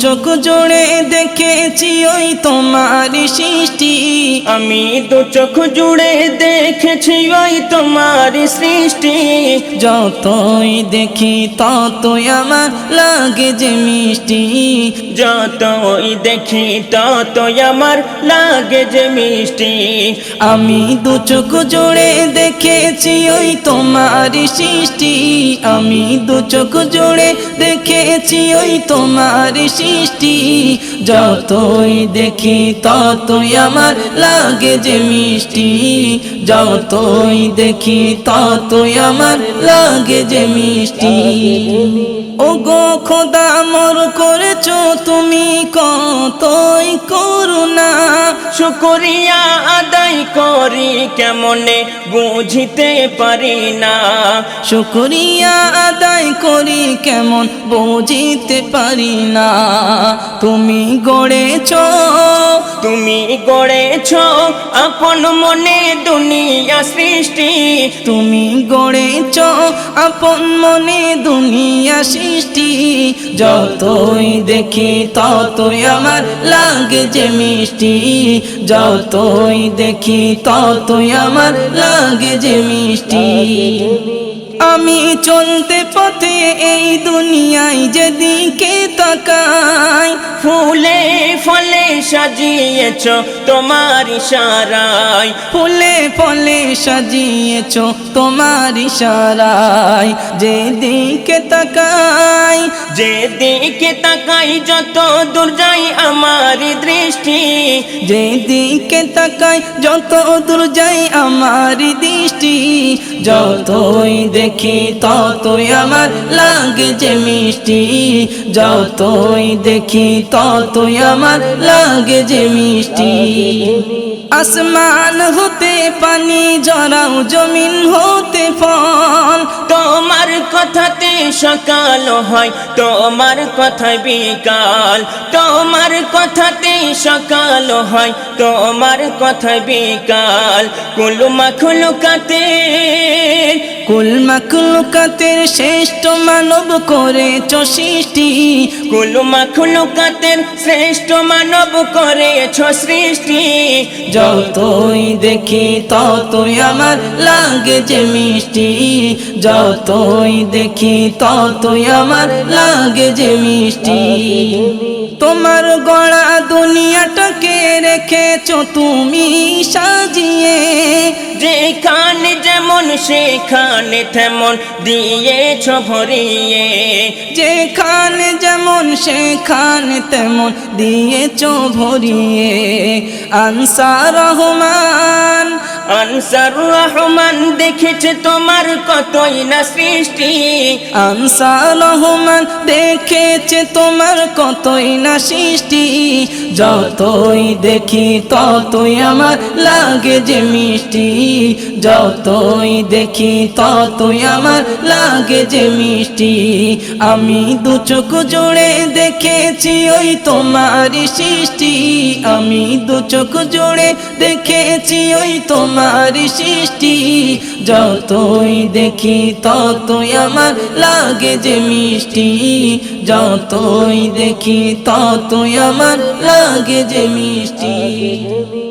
চোখ জোড়ে দেখেছি ওই তোমার সৃষ্টি। আমি দু চোখ জুড়ে দেখেছি ওই তোমার সৃষ্টি। যতই দেখি ততই আমার লাগে যে মিষ্টি। যতই দেখি ততই আমার লাগে যে মিষ্টি। আমি দু চোখ জোড়ে দেখেছি ওই তোমার সৃষ্টি। আমি দু চোখ জোড়ে দেখেছি ওই তোমার সৃষ্টি, যতই দেখি ততই আমার লাগে যে মিষ্টি। যতই দেখি ততই আমার লাগে যে মিষ্টি। ও গো খোদা, মর করেছ তুমি কতই করুণা শুকরিয়া আদায় করি কেমনে বুঝিতে পারি না। শুকরিয়া আদায় করি কেমন বুঝিতে পারি না। তুমি গড়েছ তুমি গড়েছ আপন মনে দুনিয়া সৃষ্টি। তুমি গড়েছ আপন মনে দুনিয়া সৃষ্টি। যতই দেখি ততই আমার লাগে যে মিষ্টি। যতই দেখি ততই আমার লাগে যে মিষ্টি। আমি চলতে পথে এই দুনিয়ায় যেদিকে তাকাই, ফুলে ফলে সাজিয়েছ তোমার ইশারায়। ফুলে ফলে সাজিয়েছ তোমার ইশারায়। যেদিকে তাকাই যেদিকে তাকাই, যত দূর যাই আমার দৃষ্টি। যেদিকে তাকাই, যত দূর যাই আমার দৃষ্টি। যতই দেখি, ততই আমার লাগে যে মিষ্টি। যতই দেখি, ততই আমার লাগে যে মিষ্টি। আসমান হতে পানি, জরাও জমিন হতে ফল। তোমার কথাতে সকাল হয়, তোমার কথায় বিকাল। তোমার কথাতে সকাল হয়, তোমার কথায় বিকাল। কুলুমা খুলুকাতে কুল মাকলুকাতের শ্রেষ্ঠ মানব করেছ সৃষ্টি। কুলুমা খুলুকাতের শ্রেষ্ঠ মানব করেছ সৃষ্টি। যতই দেখি ততই আমার লাগে যে মিষ্টি। যতই দেখি ততই আমার লাগে যে মিষ্টি। তোমার গড়া দুনিয়াটাকে রেখেছ তুমি সাজিয়ে। যেখানে যেমন সেখানে তেমন দিয়েছ ভরিয়ে। যেখানে যেমন সেখানে তেমন দিয়েছ ভরিয়ে। আনসার রহমান আনসার রহমান দেখেছে তোমার কতই না সৃষ্টি। আনসার রহমান দেখেছে তোমার কতই না সৃষ্টি। যতই দেখি ততই আমার লাগে যে মিষ্টি। যতই দেখি ততই আমার লাগে যে মিষ্টি। আমি দু চোখ জোড়ে দেখেছি ওই তোমার সৃষ্টি। আমি দু চোখ জোড়ে দেখেছি ওই তোমার সৃষ্টি, যতই দেখি ততই আমার লাগে যে মিষ্টি। যতই দেখি ততই আমার লাগে যে মিষ্টি।